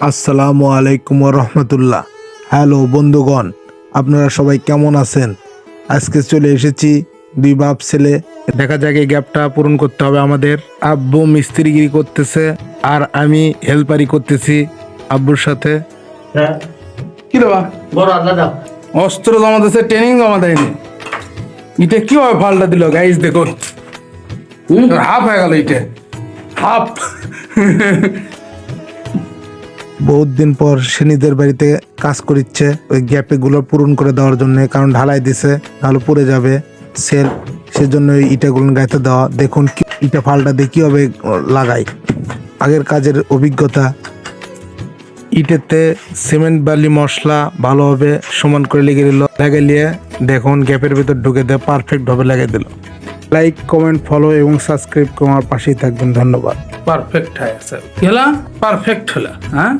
আসসালামু আলাইকুম রহমতুল্লাহ হ্যালো বন্ধুগণ আপনারা সবাই কেমন আছেন? আজকে চলে এসেছি দুই বাপ ছেলে। দেখা যাক এই গ্যাপটা পূরণ করতে হবে আমাদের। আব্বু মিস্ত্রিগিরি করতেছে আর আমি হেল্পারি করতেছি আব্বুর সাথে। কি রে বড় আল্লাহ অস্ত্র জমা দিচ্ছে ট্রেনিং জমা দেয়নি। ইটা কীভাবে পাল্টা দিল? গাইজ দেখুন। হাফ হয়ে গেল ইটে। হাফ বহুত দিন পর সেনিদের বাড়িতে কাজ করিচ্ছে। ওই গ্যাপে গুলো পূরণ করে দেওয়ার জন্য, কারণ ঢালাই দিছে, নাহলে পড়ে যাবে। সেল সেজন্য ওই ইটাগুলো গাইতে দেওয়া। দেখুন ইটা ফালটা দিয়ে কীভাবে লাগাই। আগের কাজের অভিজ্ঞতা। ইটেতে সিমেন্ট, বালি, মশলা ভালোভাবে সমান করে লেগে দিল লেগে নিয়ে দেখুন গ্যাপের ভিতর ঢুকে দিয়ে পারফেক্ট ভাবে লাগিয়ে দিল। লাইক, কমেন্ট, ফলো এবং সাবস্ক্রাইব করে আমার পাশেই থাকবেন। ধন্যবাদ। পারফেক্ট হয়ে গেছে। কি পারফেক্ট হলো হ্যাঁ?